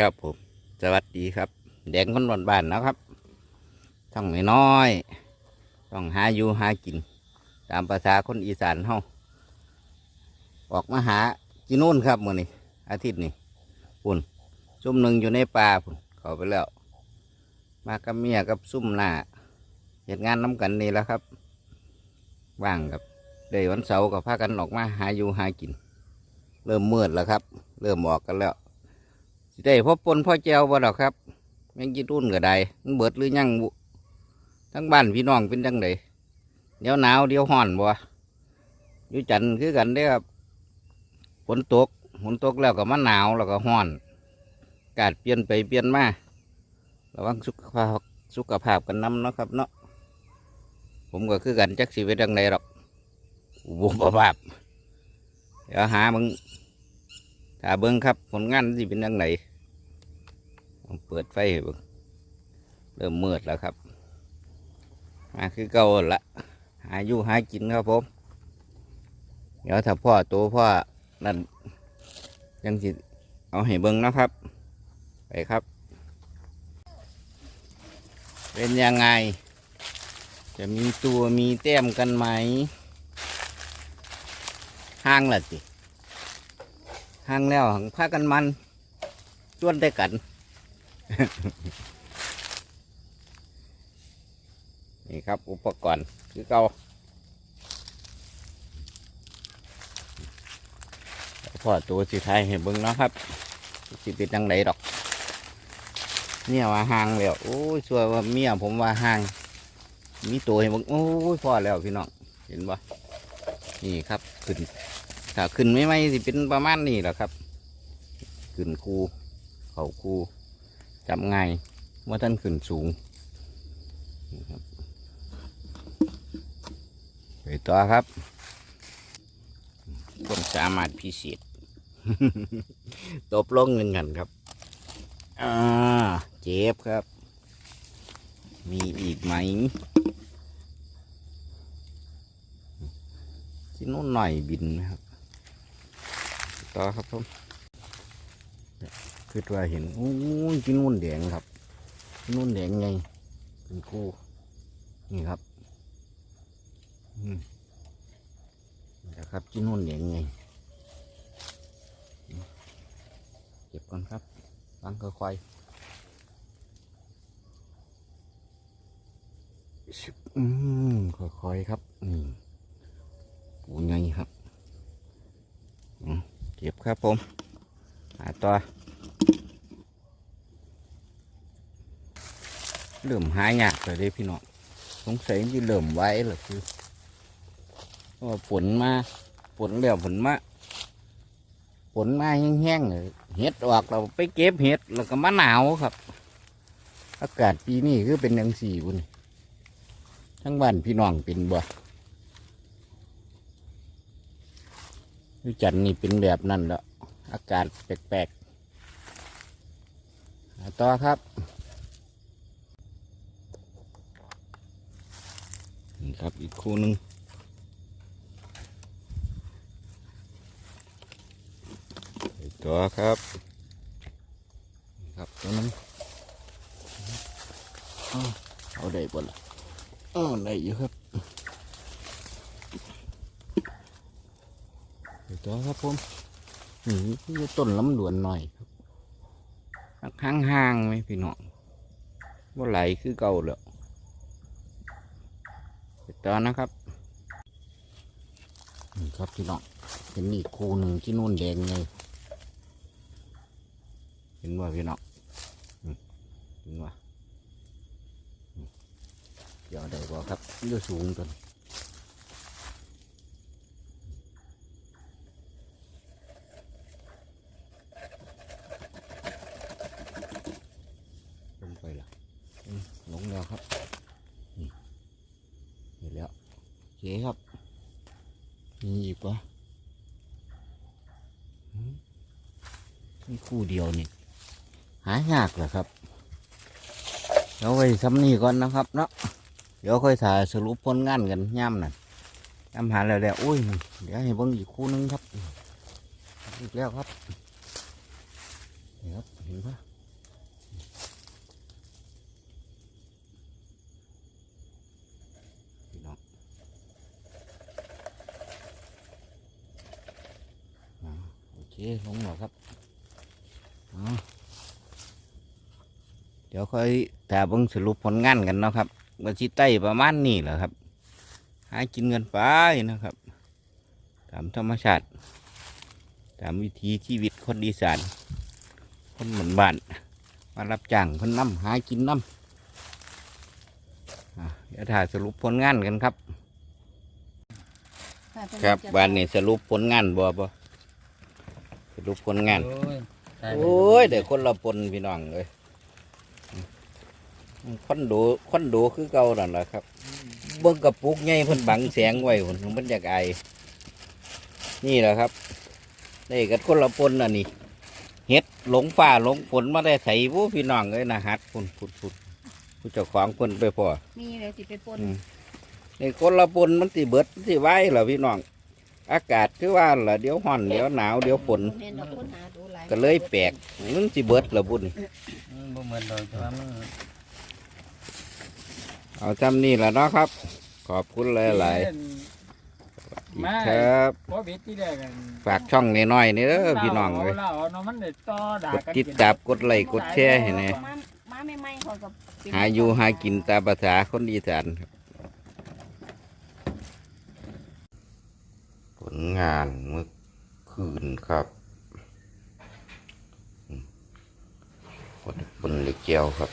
ครับผม สวัสดีครับ แดงคนบ้านนะครับช่องน้อยต้องหาอยู่หากิน ตามภาษาคนอีสานเฮาออกมาหากินนู่นครับมื้อนี้อาทิตย์นี้ปุ่นซุ่มหนึ่งอยู่ในป่าปุ่นเข้าไปแล้ว มากับเมียกับซุ่มหน้าเหตุงานน้ำกันนี่แหล้วครับว่างครับเดี๋ยววันเสาร์ก็พากันออกมาหาอยู่หากิน เริ่มมืดแล้วครับ เริ่มออกกันแล้ว ได้พบปนพ่อแจวบ่ดอกครับแมงจีรุ่นก็ได้มันเบิดหรือยังบุทั้งบ้านพี่น้องเป็นจังไดเดี๋ยวหนาวเดี๋ยวห้อนบ่อยู่จันคือกันเด้ครับฝนตกฝนตกแล้วก็มาหนาวแล้วก็ห้อน กาศเปลี่ยนไปเปลี่ยนมาระวังสุขภาพสุขภาพกันน้ำเนาะครับเนาะผมก็คือกันจักสิไปจังไดหรอกบุบภาพเดี๋ยวหามึงถ้าเบิ้งครับผลงานสิเป็นยังไงผม เปิดไฟเบิ้งเริ่มมืดแล้วครับมาคือเก่าละหาอยู่หากินครับผม เดี๋ยวถ้าพ่อโตพ่อนั่นยังสิเอาให้เบิ้งนะครับ ไปครับ เป็นยังไง จะมีตัวมีแต้มกันไหม ห้างละสิห่างแล้วหังพากันมัน ชวนได้กัน นี่ครับ อุปกรณ์คือเก่าพอตัวสิไทายให้เบิ่งเนาะครับสิเป็นจังไดดอก เนี่ยว่าห่างแล้วโอ้ยช่วยว่าเมียผมว่าห่าง มีตัวให้เบิ่งโอ้ยพอแล้วพี่น้องเห็นบ่นี่ครับขึ้นถ้าขึ้นไม่ไม่สิเป็นประมาณนี้แหละครับ ขึ้นคูเขาคู จำง่ายเมื่อท่านขึ้นสูงไปต่อครับคนสามารถพิเศษตบลงหนึ่งกันครับ อ่า เจ็บครับ มีอีกไหมที่นู่นหน่อยบินนะครับ ต่อครับผม คือว่าเห็นโอ้ยกินนุ่นแดงครับนุ่นแดงไงเป็นคู่นี่ครับอืมนะครับกินนุ่นแดงไงเก็บก่อนครับตั้งค่อยๆชิบอืมค่อยๆครับอืมปูไงครับเก็บครับผมหาตัว เริ่มหายากเลยเด้พี่น้องสงสัยที่เริ่มไว้เหรอคือว่าฝนมาฝนแล้วฝนมาฝนมาแห้งๆเลยเห็ดออกเราไปเก็บเห็ดแล้วก็มาหนาวครับ อากาศปีนี้คือเป็นยังสี่บุญทั้งบ้านพี่น้องเป็นบ่วิจันนี่เป็นแบบนั้นแล้วอากาศแปลกๆต่อครับ ครับอีกคู่หนึ่งต่อครับครับตัวนั้นเอาได้บ่ล่ะอ้าได้อยู่ครับต่อครับผมนี่คือต้นลำดวนหน่อยครับห่างๆไหมพี่น้องว่าไหลคือเก่าแล้ว ไปต่อนะครับนี่ครับพี่น้องเป็นนี่คูหนึ่งที่นู่นแดงไงเห็นว่าพี่น้องเห็นว่าอืมเดี๋ยวได้บ่ครับอยู่สูงจนลงไปละอืมลงแล้วครับ นี่เห็นแล้วโอ เคครับ มีอีกปะมนี่คู่เดียวนี่ หายากเหรอครับเดี๋ยวไปซ้ำนี่ก่อนนะครับเนาะเดี๋ยวค่อยถ่ายสรุปผลงานกันย่ำนั่นย่ำหาแล้วแล้วอุ้ยเดี๋ยวให้เบิ่งอีกคู่นึงครับ อีกแล้วครับนี่ครับเห็นปะ ลงแล้วครับเอาเดี๋ยวค่อยแต่เบิ่งสรุปผลงานกันเนาะครับว่าสิไต่ประมาณนี้แหละครับ หากินกันไปนะครับ ตามธรรมชาติ ตามวิถีชีวิตคนอีสานคนเหมือนบ้านมารับจ้างเพิ่นน้ำหากินน้ำอะเดี๋ยวถ่ายสรุปผลงานกันครับ ครับวันนี้สรุปผลงานบ่บ่ส รุปผลงานโอ้ยตายโอ้ยเดี๋ยวคนละปนพี่น้องเลยคนดูคนดูคือเก่านั่นแหละครับ เบิ่งกระปุกใหญ่เพิ่นบังแสงไว้พุ่นมันอยากไอายนี่แหละครับได้กันคนละปนน่ะนี่เฮ็ดหลงฟ้าหลงฝนมาได้ใส่ผู้พี่น้องเลยนะฮัดพุ่นพุ่นพุ่นผู้เจ้าของเพิ่นไปพอมีเลยสิไปปนอืมนี่คนละปนมันสิเบิดมันสิไว้เหรอพี่น้อง อากาศคือว่าล่ะเดี๋ยวร้อนเดี๋ยวหนาวเดี๋ยวฝนเห็นดอกคนหาดูหลายก็เลยแปลกมันสิเบิดเหรอบุญอืมบ่เหมือนดอกแต่ว่ามันเอาจำนี่แหละเนาะครับ ขอบคุณหลายๆอีกครับ บ่บิดที่แรกกันฝากช่องน้อยๆนี่เด้อพี่น้องเลยเราเอาเนาะมันได้ต่อด่ากดกันติดตามกดไลค์กดแชร์ให้แหน่มามาไม่ไม่เขากับเป็น หาอยู่หากินตามภาษาคนอีสานครับผล งานเมื่อคืนครับคนบนเล็กเกียวครับ